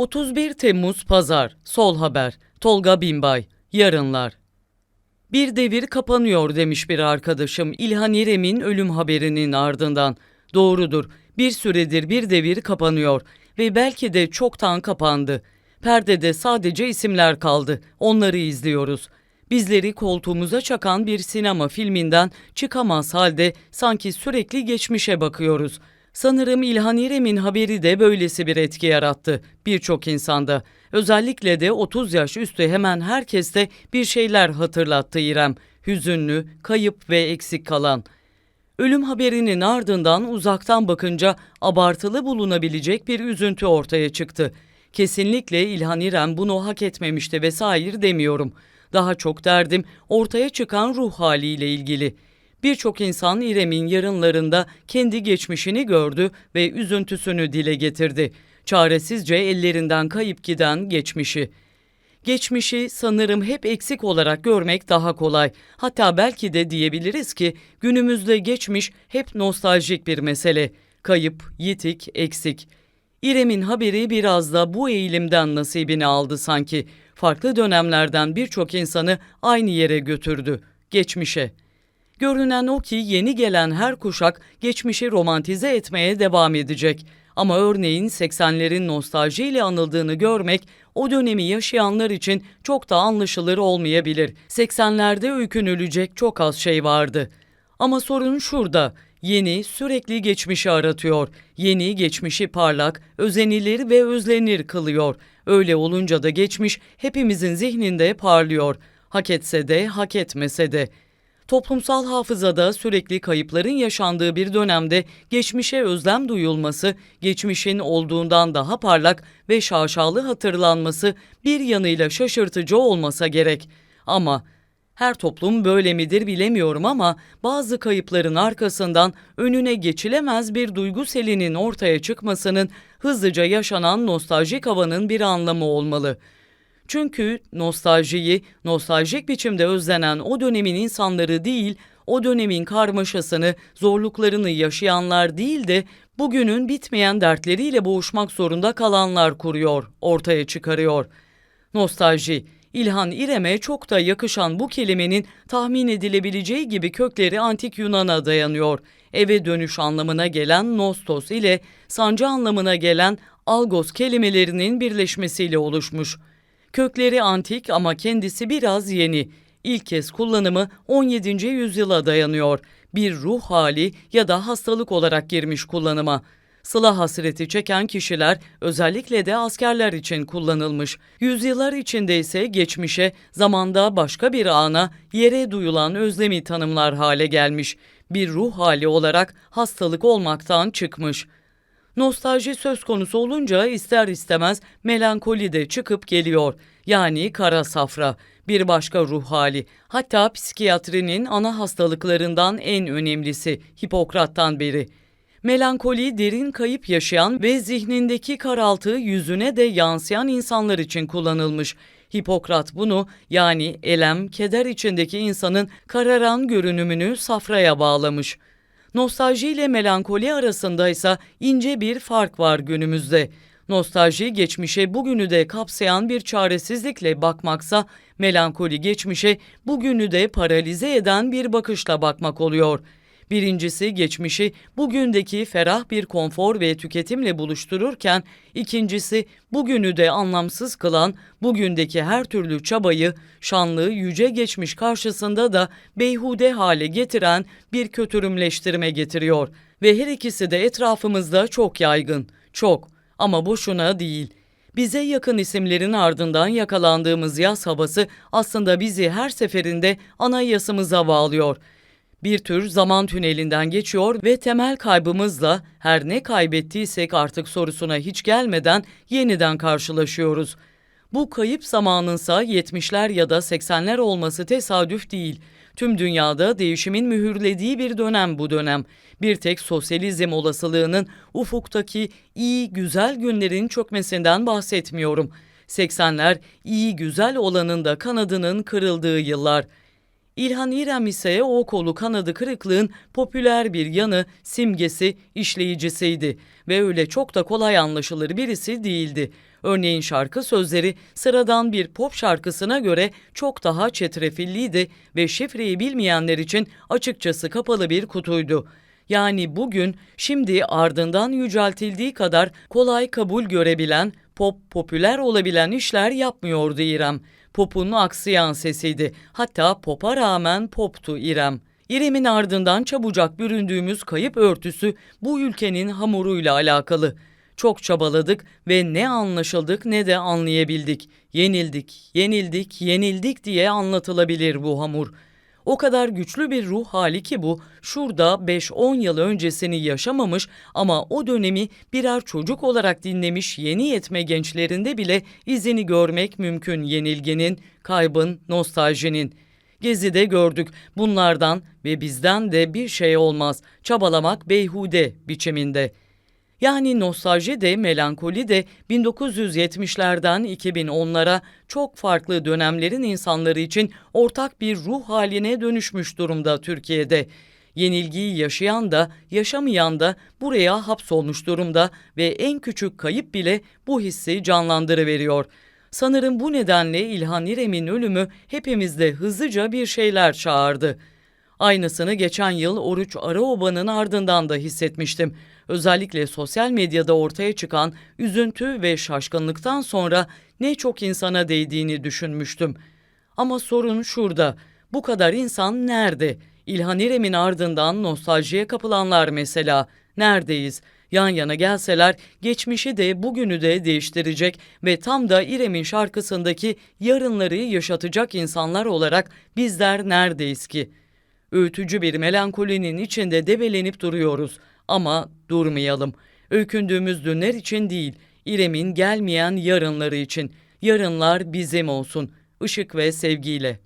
31 Temmuz Pazar Sol Haber Tolga Binbay Yarınlar Bir devir kapanıyor demiş bir arkadaşım İlhan İrem'in ölüm haberinin ardından. Doğrudur. Bir süredir bir devir kapanıyor ve belki de çoktan kapandı. Perdede sadece isimler kaldı. Onları izliyoruz. Bizleri koltuğumuza çakan bir sinema filminden çıkamaz halde sanki sürekli geçmişe bakıyoruz. Sanırım İlhan İrem'in haberi de böylesi bir etki yarattı birçok insanda. Özellikle de 30 yaş üstü hemen herkeste bir şeyler hatırlattı İrem. Hüzünlü, kayıp ve eksik kalan. Ölüm haberinin ardından uzaktan bakınca abartılı bulunabilecek bir üzüntü ortaya çıktı. Kesinlikle İlhan İrem bunu hak etmemişti vesaire demiyorum. Daha çok derdim ortaya çıkan ruh haliyle ilgili. Birçok insan İrem'in yarınlarında kendi geçmişini gördü ve üzüntüsünü dile getirdi. Çaresizce ellerinden kayıp giden geçmişi. Geçmişi sanırım hep eksik olarak görmek daha kolay. Hatta belki de diyebiliriz ki günümüzde geçmiş hep nostaljik bir mesele. Kayıp, yitik, eksik. İrem'in haberi biraz da bu eğilimden nasibini aldı sanki. Farklı dönemlerden birçok insanı aynı yere götürdü. Geçmişe. Görünen o ki yeni gelen her kuşak geçmişi romantize etmeye devam edecek. Ama örneğin 80'lerin nostaljiyle anıldığını görmek o dönemi yaşayanlar için çok da anlaşılır olmayabilir. 80'lerde öykünülecek çok az şey vardı. Ama sorun şurada. Yeni sürekli geçmişi aratıyor. Yeni geçmişi parlak, özenilir ve özlenir kılıyor. Öyle olunca da geçmiş hepimizin zihninde parlıyor. Hak etse de, hak etmese de. Toplumsal hafızada sürekli kayıpların yaşandığı bir dönemde geçmişe özlem duyulması, geçmişin olduğundan daha parlak ve şaşalı hatırlanması bir yanıyla şaşırtıcı olmasa gerek. Ama her toplum böyle midir bilemiyorum ama bazı kayıpların arkasından önüne geçilemez bir duygu selinin ortaya çıkmasının hızlıca yaşanan nostaljik havanın bir anlamı olmalı. Çünkü nostaljiyi nostaljik biçimde özlenen o dönemin insanları değil, o dönemin karmaşasını, zorluklarını yaşayanlar değil de bugünün bitmeyen dertleriyle boğuşmak zorunda kalanlar kuruyor, ortaya çıkarıyor. Nostalji, İlhan İrem'e çok da yakışan bu kelimenin tahmin edilebileceği gibi kökleri antik Yunan'a dayanıyor. Eve dönüş anlamına gelen nostos ile sancı anlamına gelen algos kelimelerinin birleşmesiyle oluşmuş. Kökleri antik ama kendisi biraz yeni. İlk kez kullanımı 17. yüzyıla dayanıyor. Bir ruh hali ya da hastalık olarak girmiş kullanıma. Sıla hasreti çeken kişiler özellikle de askerler için kullanılmış. Yüzyıllar içinde ise geçmişe, zamanda başka bir ana, yere duyulan özlemi tanımlar hale gelmiş. Bir ruh hali olarak hastalık olmaktan çıkmış. Nostalji söz konusu olunca ister istemez melankoli de çıkıp geliyor. Yani kara safra, bir başka ruh hali. Hatta psikiyatrinin ana hastalıklarından en önemlisi Hipokrat'tan beri. Melankoli derin kayıp yaşayan ve zihnindeki karaltı yüzüne de yansıyan insanlar için kullanılmış. Hipokrat bunu yani elem, keder içindeki insanın kararan görünümünü safraya bağlamış. Nostalji ile melankoli arasında ise ince bir fark var günümüzde. Nostalji geçmişe bugünü de kapsayan bir çaresizlikle bakmaksa, melankoli geçmişe bugünü de paralize eden bir bakışla bakmak oluyor. Birincisi geçmişi bugündeki ferah bir konfor ve tüketimle buluştururken, ikincisi bugünü de anlamsız kılan, bugündeki her türlü çabayı şanlı yüce geçmiş karşısında da beyhude hale getiren bir kötürümleştirme getiriyor ve her ikisi de etrafımızda çok yaygın. Çok ama boşuna değil. Bize yakın isimlerin ardından yakalandığımız yaz havası aslında bizi her seferinde anayasımıza bağlıyor. Bir tür zaman tünelinden geçiyor ve temel kaybımızla her ne kaybettiysek artık sorusuna hiç gelmeden yeniden karşılaşıyoruz. Bu kayıp zamanınsa 70'ler ya da 80'ler olması tesadüf değil. Tüm dünyada değişimin mühürlediği bir dönem bu dönem. Bir tek sosyalizm olasılığının ufuktaki iyi güzel günlerin çökmesinden bahsetmiyorum. 80'ler iyi güzel olanın da kanadının kırıldığı yıllar. İlhan İrem ise o kolu kanadı kırıklığın popüler bir yanı, simgesi, işleyicisiydi ve öyle çok da kolay anlaşılır birisi değildi. Örneğin şarkı sözleri sıradan bir pop şarkısına göre çok daha çetrefilliydi ve şifreyi bilmeyenler için açıkçası kapalı bir kutuydu. Yani bugün şimdi ardından yüceltildiği kadar kolay kabul görebilen, pop popüler olabilen işler yapmıyordu İrem. Pop'un aksayan sesiydi. Hatta pop'a rağmen poptu İrem. İrem'in ardından çabucak büründüğümüz kayıp örtüsü bu ülkenin hamuruyla alakalı. Çok çabaladık ve ne anlaşıldık ne de anlayabildik. Yenildik, yenildik, yenildik diye anlatılabilir bu hamur. O kadar güçlü bir ruh hali ki bu, şurada 5-10 yıl öncesini yaşamamış ama o dönemi birer çocuk olarak dinlemiş yeni yetme gençlerinde bile izini görmek mümkün yenilginin, kaybın, nostaljinin. Gezide gördük bunlardan ve bizden de bir şey olmaz, çabalamak beyhude biçiminde.'' Yani nostalji de melankoli de 1970'lerden 2010'lara çok farklı dönemlerin insanları için ortak bir ruh haline dönüşmüş durumda Türkiye'de. Yenilgiyi yaşayan da yaşamayan da buraya hapsolmuş durumda ve en küçük kayıp bile bu hissi canlandırıveriyor. Sanırım bu nedenle İlhan İrem'in ölümü hepimizde hızlıca bir şeyler çağırdı. Aynısını geçen yıl Oruç Araoba'nın ardından da hissetmiştim. Özellikle sosyal medyada ortaya çıkan üzüntü ve şaşkınlıktan sonra ne çok insana değdiğini düşünmüştüm. Ama sorun şurada. Bu kadar insan nerede? İlhan İrem'in ardından nostaljiye kapılanlar mesela. Neredeyiz? Yan yana gelseler geçmişi de bugünü de değiştirecek ve tam da İrem'in şarkısındaki yarınları yaşatacak insanlar olarak bizler neredeyiz ki?'' Öğütücü bir melankolinin içinde debelenip duruyoruz. Ama durmayalım. Öykündüğümüz dünler için değil, İrem'in gelmeyen yarınları için. Yarınlar bizim olsun. Işık ve sevgiyle.